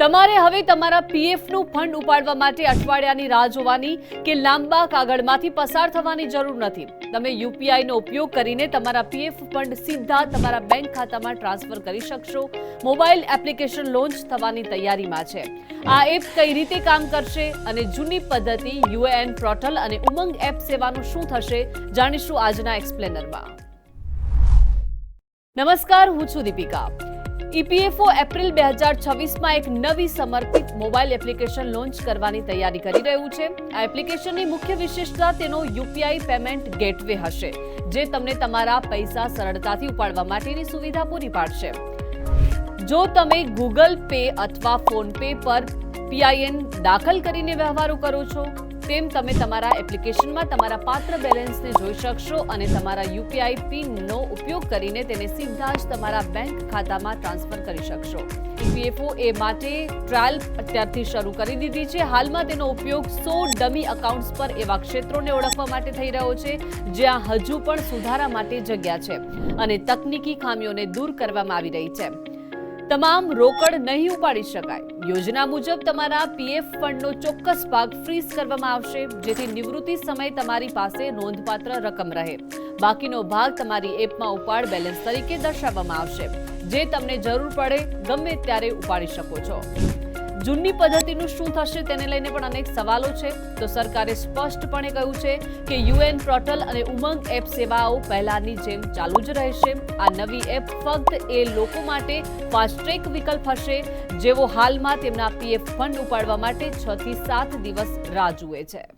તમારે હવે તમારા પીએફનું ફંડ ઉપાડવા માટે અઠવાડિયાની રાહ જોવાની કે લાંબા કાગળમાંથી પસાર થવાની જરૂર નથી. તમે યુપીઆઈનો ઉપયોગ કરીને તમારા પીએફ ફંડ સીધા તમારા બેંક ખાતામાં ટ્રાન્સફર કરી શકશો. મોબાઈલ એપ્લિકેશન લોન્ચ થવાની તૈયારીમાં છે. આ એપ કઈ રીતે કામ કરશે અને જૂની પદ્ધતિ, યુએએન પોર્ટલ અને ઉમંગ એપ સેવાનું શું થશે જાણીશું આજના એક્સપ્લેનરમાં. નમસ્કાર, હું છું દીપિકા. ઈપીએફઓ એપ્રિલ બે હજાર છવ્વીસમાં એક નવી સમર્પિત મોબાઈલ એપ્લિકેશન લોન્ચ કરવાની તૈયારી કરી રહ્યું છે. આ એપ્લિકેશનની મુખ્ય વિશેષતા તેનો યુપીઆઈ પેમેન્ટ ગેટવે હશે, જે તમને તમારા પૈસા સરળતાથી ઉપાડવા માટેની સુવિધા પૂરી પાડશે. જો તમે ગૂગલ પે અથવા ફોન પે પર પીઆઈએન દાખલ કરીને વ્યવહારો કરો છો તેમ તમે તમારા એપ્લિકેશનમાં તમારા પાત્ર બેલેન્સને જોઈ શકશો અને તમારા યુપીઆઈ પિનનો ઉપયોગ કરીને તેને સીધા જ તમારા બેંક ખાતામાં ટ્રાન્સફર કરી શકશો. ઈપીએફઓ એ માટે ટ્રાયલ અત્યારથી શરૂ કરી દીધી છે. હાલમાં તેનો ઉપયોગ સો ડમી અકાઉન્ટ્સ પર એવા ક્ષેત્રોને ઓળખવા માટે થઈ રહ્યો છે, જ્યાં હજુ પણ સુધારા માટે જગ્યા છે અને તકનીકી ખામીઓને દૂર કરવામાં આવી રહી છે. તમામ રોકડ નહીં ઉપાડી શકાય. યોજના મુજબ તમારા પીએફ ફંડનો ચોક્કસ ભાગ ફ્રીઝ કરવામાં આવશે, જેથી નિવૃત્તિ સમયે તમારી પાસે નોંધપાત્ર રકમ રહે. બાકીનો ભાગ તમારી એપમાં ઉપાડ બેલેન્સ તરીકે દર્શાવવામાં આવશે. જે તમને જરૂર પડે, ગમે ત્યારે ઉપાડી શકો છો. જૂની પદ્ધતિનું શું થશે તેને લઈને પણ અનેક સવાલો છે. તો સરકારે સ્પષ્ટપણે કહ્યું છે કે યુએન પોર્ટલ અને ઉમંગ એપ સેવાઓ પહેલાની જેમ ચાલુ જ રહેશે. આ નવી એપ ફક્ત એ લોકો માટે ફાસ્ટ ટ્રેક વિકલ્પ હશે જેઓ હાલમાં તેમના પીએફ ફંડ ઉપાડવા માટે છ થી સાત દિવસ રાહ જુએ છે.